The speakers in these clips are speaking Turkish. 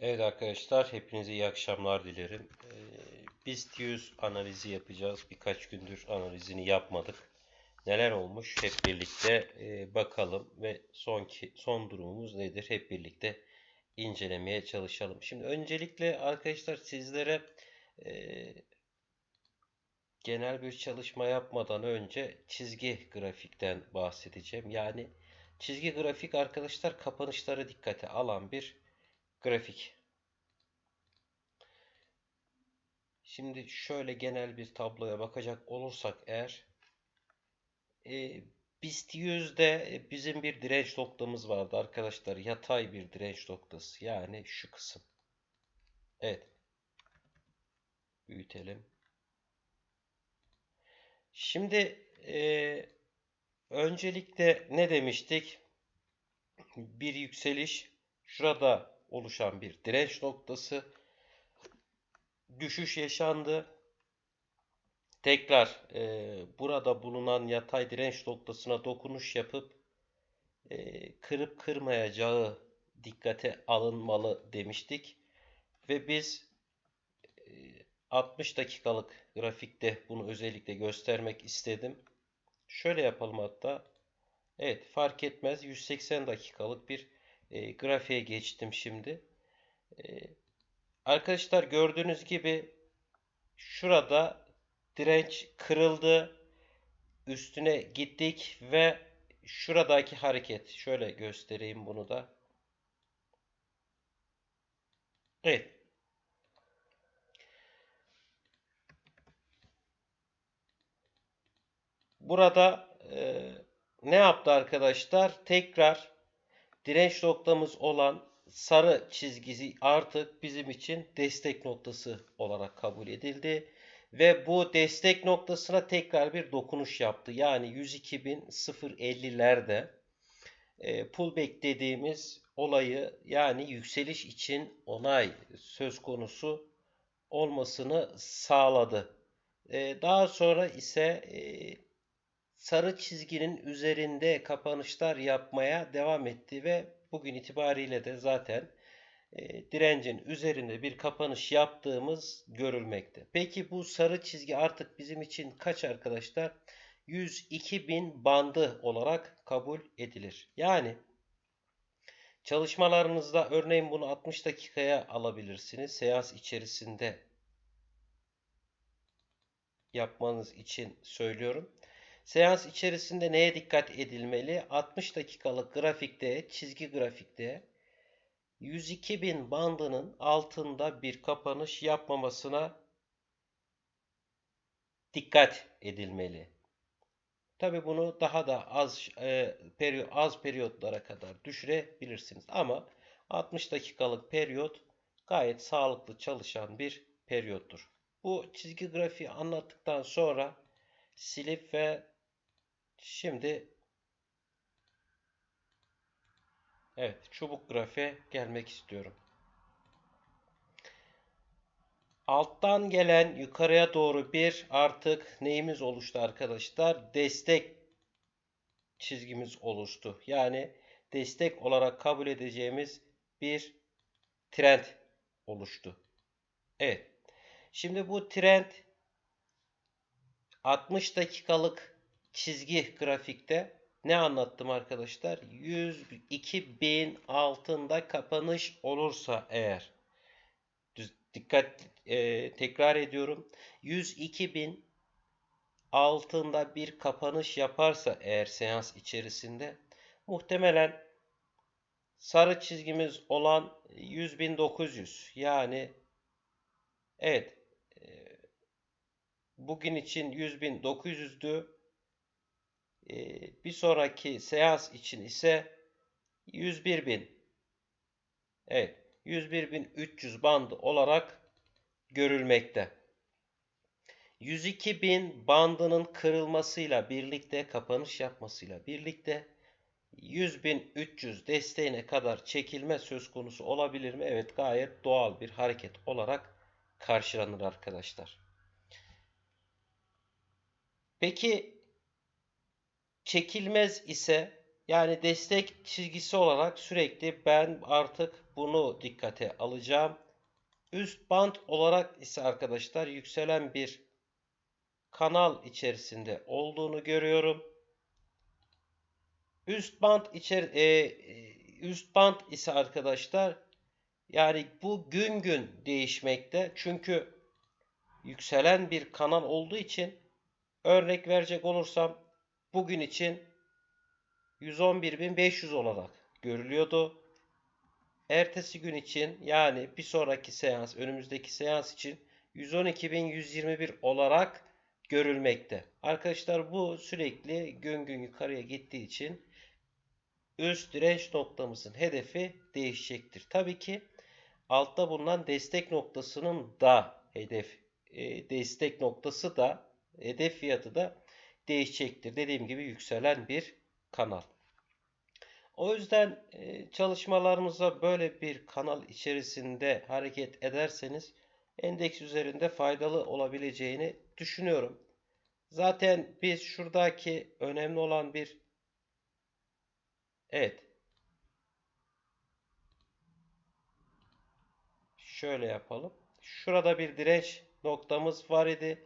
Evet arkadaşlar, hepinize iyi akşamlar dilerim. Ee, BIST 100 analizi yapacağız. Birkaç gündür analizini yapmadık. Neler olmuş hep birlikte e, bakalım ve sonki son durumumuz nedir hep birlikte incelemeye çalışalım. Şimdi öncelikle arkadaşlar sizlere e, genel bir çalışma yapmadan önce çizgi grafikten bahsedeceğim. Yani çizgi grafik arkadaşlar kapanışları dikkate alan bir grafik. Şimdi şöyle genel bir tabloya bakacak olursak eğer e, BIST 100'de e, bizim bir direnç noktamız vardı arkadaşlar. Yatay bir direnç noktası. Yani şu kısım. Evet. Büyütelim. Şimdi e, öncelikle ne demiştik? Bir yükseliş şurada oluşan bir direnç noktası. Düşüş yaşandı. Tekrar e, burada bulunan yatay direnç noktasına dokunuş yapıp e, kırıp kırmayacağı dikkate alınmalı demiştik. Ve biz e, 60 dakikalık grafikte bunu özellikle göstermek istedim. Şöyle yapalım hatta. Evet fark etmez 180 dakikalık bir e, grafiğe geçtim şimdi. E, arkadaşlar gördüğünüz gibi şurada direnç kırıldı. Üstüne gittik ve şuradaki hareket şöyle göstereyim bunu da. Evet. Burada e, ne yaptı arkadaşlar? Tekrar direnç noktamız olan sarı çizgisi artık bizim için destek noktası olarak kabul edildi. Ve bu destek noktasına tekrar bir dokunuş yaptı. Yani 102.050'lerde e, pullback dediğimiz olayı yani yükseliş için onay söz konusu olmasını sağladı. E, daha sonra ise e, sarı çizginin üzerinde kapanışlar yapmaya devam etti ve bugün itibariyle de zaten e, direncin üzerinde bir kapanış yaptığımız görülmekte. Peki bu sarı çizgi artık bizim için kaç arkadaşlar? 102.000 bandı olarak kabul edilir. Yani çalışmalarınızda örneğin bunu 60 dakikaya alabilirsiniz. Seans içerisinde yapmanız için söylüyorum. Seans içerisinde neye dikkat edilmeli? 60 dakikalık grafikte, çizgi grafikte 102.000 bandının altında bir kapanış yapmamasına dikkat edilmeli. Tabi bunu daha da az e, periyot, az periyotlara kadar düşürebilirsiniz. Ama 60 dakikalık periyot gayet sağlıklı çalışan bir periyottur. Bu çizgi grafiği anlattıktan sonra silip ve şimdi evet çubuk grafiğe gelmek istiyorum. Alttan gelen yukarıya doğru bir artık neyimiz oluştu arkadaşlar? Destek çizgimiz oluştu. Yani destek olarak kabul edeceğimiz bir trend oluştu. Evet. Şimdi bu trend 60 dakikalık çizgi grafikte ne anlattım arkadaşlar? 102 bin altında kapanış olursa eğer. Dikkat e, tekrar ediyorum. 102 bin altında bir kapanış yaparsa eğer seans içerisinde muhtemelen sarı çizgimiz olan 100.900 yani evet e, bugün için 100.900'dü e, bir sonraki seans için ise 101.000 evet 101.300 bandı olarak görülmekte. 102.000 bandının kırılmasıyla birlikte kapanış yapmasıyla birlikte 100.300 desteğine kadar çekilme söz konusu olabilir mi? Evet gayet doğal bir hareket olarak karşılanır arkadaşlar. Peki çekilmez ise Yani destek çizgisi olarak sürekli ben artık bunu dikkate alacağım. Üst band olarak ise arkadaşlar yükselen bir kanal içerisinde olduğunu görüyorum. Üst band içer e, e, üst band ise arkadaşlar yani bu gün gün değişmekte. Çünkü yükselen bir kanal olduğu için örnek verecek olursam bugün için 111.500 olarak görülüyordu. Ertesi gün için yani bir sonraki seans, önümüzdeki seans için 112.121 olarak görülmekte. Arkadaşlar bu sürekli gün gün yukarıya gittiği için üst direnç noktamızın hedefi değişecektir. Tabii ki altta bulunan destek noktasının da hedef e, destek noktası da hedef fiyatı da değişecektir. Dediğim gibi yükselen bir kanal. O yüzden e, çalışmalarımıza böyle bir kanal içerisinde hareket ederseniz endeks üzerinde faydalı olabileceğini düşünüyorum. Zaten biz şuradaki önemli olan bir evet şöyle yapalım. Şurada bir direnç noktamız var idi.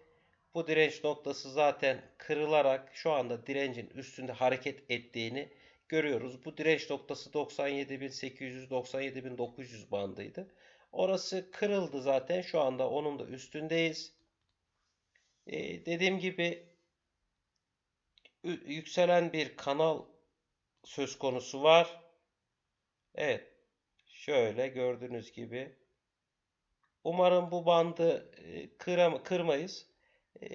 Bu direnç noktası zaten kırılarak şu anda direncin üstünde hareket ettiğini görüyoruz. Bu direnç noktası 97.800-97.900 bandıydı. Orası kırıldı zaten. Şu anda onun da üstündeyiz. Ee, dediğim gibi yükselen bir kanal söz konusu var. Evet. Şöyle gördüğünüz gibi. Umarım bu bandı e, kıram kırmayız. E,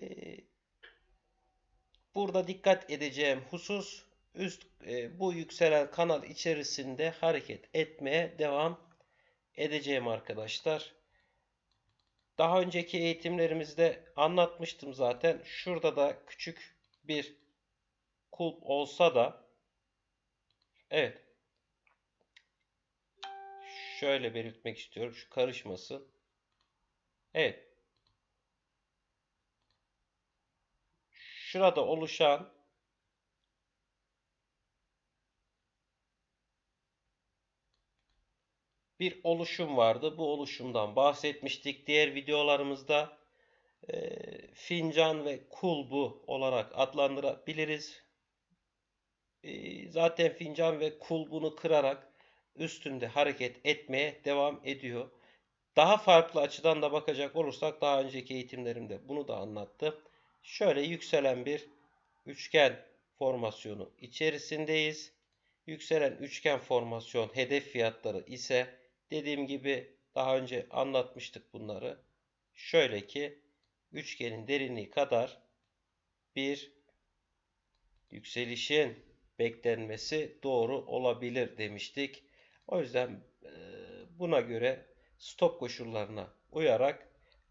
burada dikkat edeceğim husus üst e, bu yükselen kanal içerisinde hareket etmeye devam edeceğim arkadaşlar. Daha önceki eğitimlerimizde anlatmıştım zaten. Şurada da küçük bir kulp olsa da evet şöyle belirtmek istiyorum. Şu karışmasın. Evet. Şurada oluşan bir oluşum vardı. Bu oluşumdan bahsetmiştik. Diğer videolarımızda e, fincan ve kulbu olarak adlandırabiliriz. E, zaten fincan ve kulbunu kırarak üstünde hareket etmeye devam ediyor. Daha farklı açıdan da bakacak olursak daha önceki eğitimlerimde bunu da anlattım. Şöyle yükselen bir üçgen formasyonu içerisindeyiz. Yükselen üçgen formasyon hedef fiyatları ise dediğim gibi daha önce anlatmıştık bunları. Şöyle ki üçgenin derinliği kadar bir yükselişin beklenmesi doğru olabilir demiştik. O yüzden buna göre stop koşullarına uyarak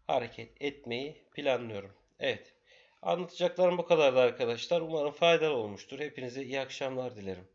hareket etmeyi planlıyorum. Evet. Anlatacaklarım bu kadardı arkadaşlar. Umarım faydalı olmuştur. Hepinize iyi akşamlar dilerim.